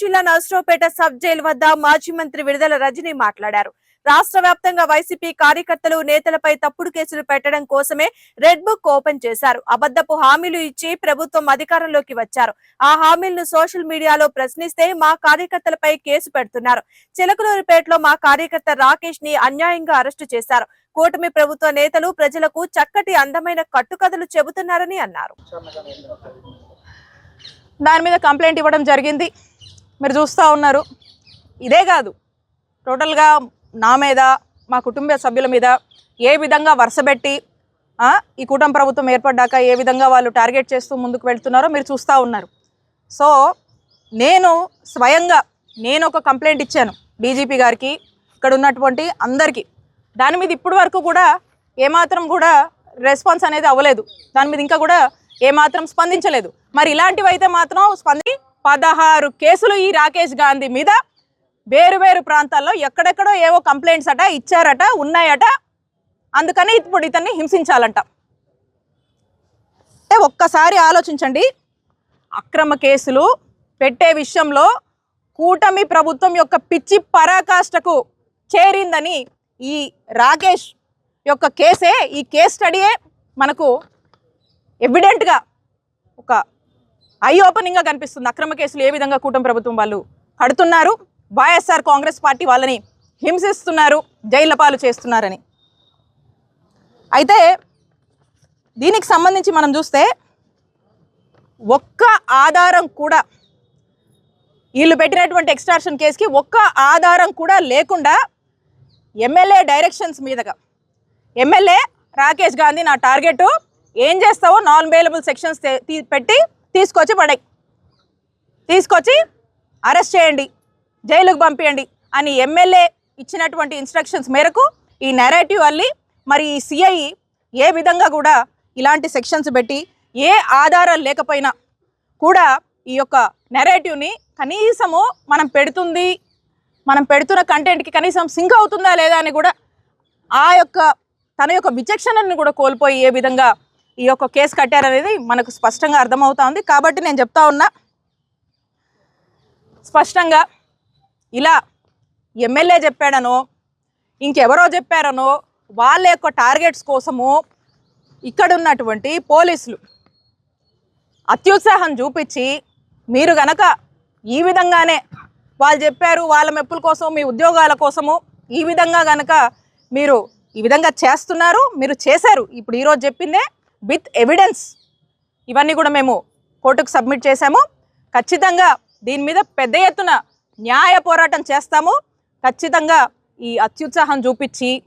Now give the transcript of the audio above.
జిల్లా Narasaraopet sub jail వద్ద మాజీ మంత్రి విడుదల రజని మాట్లాడారు. రాష్ట్ర వ్యాప్తంగా వైసీపీ కార్యకర్తలు నేతలపై తప్పుడు కేసులు పెట్టడం కోసమే రెడ్ బుక్ ఓపెన్ చేశారు. అబద్ధపు హామీలు ఇచ్చి ప్రభుత్వం అధికారంలోకి వచ్చారు. ఆ హామీలను సోషల్ మీడియాలో ప్రశ్నిస్తే మా కార్యకర్తలపై కేసు పెడుతున్నారు. చిలకలూరిపేటలో మా కార్యకర్త రాకేష్ని అన్యాయంగా అరెస్టు చేశారు. కూటమి ప్రభుత్వ నేతలు ప్రజలకు చక్కటి అందమైన కట్టుకథలు చెబుతున్నారని అన్నారు. దాని మీద కంప్లైంట్ ఇవ్వడం జరిగింది. మీరు చూస్తూ ఉన్నారు. ఇదే కాదు. టోటల్గా నా మీద మా కుటుంబ సభ్యుల మీద ఏ విధంగా వరుసబెట్టి ఈ కూటమి ప్రభుత్వం ఏర్పడ్డాక ఏ విధంగా వాళ్ళు టార్గెట్ చేస్తూ ముందుకు వెళ్తున్నారో మీరు చూస్తూ ఉన్నారు. సో నేను స్వయంగా నేను ఒక కంప్లైంట్ ఇచ్చాను డీజీపీ గారికి ఇక్కడ ఉన్నటువంటి అందరికీ. దాని మీద ఇప్పటి వరకు కూడా ఏమాత్రం కూడా రెస్పాన్స్ అనేది అవ్వలేదు. దాని మీద ఇంకా కూడా ఏమాత్రం స్పందించలేదు. మరి ఇలాంటివి అయితే మాత్రం స్పంది పదహారు కేసులు ఈ రాకేష్ గాంధీ మీద. వేరు వేరు ప్రాంతాల్లో ఎక్కడెక్కడో ఏవో కంప్లైంట్స్ అట ఇచ్చారట ఉన్నాయట. అందుకని ఇప్పుడు ఇతన్ని హింసించాలంట. అంటే ఒక్కసారి ఆలోచించండి. అక్రమ కేసులు పెట్టే విషయంలో కూటమి ప్రభుత్వం యొక్క పిచ్చి పరాకాష్ఠకు చేరిందని ఈ రాకేష్ యొక్క కేసే. ఈ కేస్ స్టడీయే మనకు ఎవిడెంట్గా ఒక ఐ ఓపెనింగ్గా కనిపిస్తుంది. అక్రమ కేసులు ఏ విధంగా కూటమి ప్రభుత్వం వాళ్ళు కడుతున్నారు? వైఎస్ఆర్ కాంగ్రెస్ పార్టీ వాళ్ళని హింసిస్తున్నారు జైళ్ళ పాలు చేస్తున్నారని. అయితే దీనికి సంబంధించి మనం చూస్తే ఒక్క ఆధారం కూడా వీళ్ళు పెట్టినటువంటి ఎక్స్ట్రాక్షన్ కేసుకి ఒక్క ఆధారం కూడా లేకుండా ఎమ్మెల్యే డైరెక్షన్స్ మీదగా ఎమ్మెల్యే రాకేష్ గాంధీ నా టార్గెట్ ఏం చేస్తావో నాన్ అవైలబుల్ సెక్షన్స్ పెట్టి తీసుకొచ్చి పడాయి తీసుకొచ్చి అరెస్ట్ చేయండి. జైలుకు పంపించండి అని ఎమ్మెల్యే ఇచ్చినటువంటి ఇన్స్ట్రక్షన్స్ మేరకు ఈ నెరేటివ్ అల్లి మరి ఈ సిఐ ఏ విధంగా కూడా ఇలాంటి సెక్షన్స్ పెట్టి ఏ ఆధారాలు లేకపోయినా కూడా ఈ యొక్క నెరేటివ్ని కనీసము మనం పెడుతుంది మనం పెడుతున్న కంటెంట్కి కనీసం సింక్ అవుతుందా లేదా అని కూడా ఆ యొక్క తన యొక్క విచక్షణను కూడా కోల్పోయి ఏ విధంగా ఈ యొక్క కేసు కట్టారనేది మనకు స్పష్టంగా అర్థమవుతా ఉంది కాబట్టి నేను చెప్తా ఉన్నా స్పష్టంగా ఇలా ఎమ్మెల్యే చెప్పాడనో ఇంకెవరో చెప్పారనో వాళ్ళ యొక్క టార్గెట్స్ కోసము ఇక్కడ ఉన్నటువంటి పోలీసులు అత్యుత్సాహం చూపించి మీరు గనక ఈ విధంగానే వాళ్ళు చెప్పారు వాళ్ళ మెప్పుల కోసం మీ ఉద్యోగాల కోసము ఈ విధంగా గనక మీరు ఈ విధంగా చేస్తున్నారు మీరు చేశారు. ఇప్పుడు ఈరోజు చెప్పిందే విత్ ఎవిడెన్స్. ఇవన్నీ కూడా మేము కోర్టుకు సబ్మిట్ చేశాము. ఖచ్చితంగా దీని మీద పెద్ద ఎత్తున న్యాయ పోరాటం చేస్తాము. ఖచ్చితంగా ఈ అత్యుత్సాహం చూపించి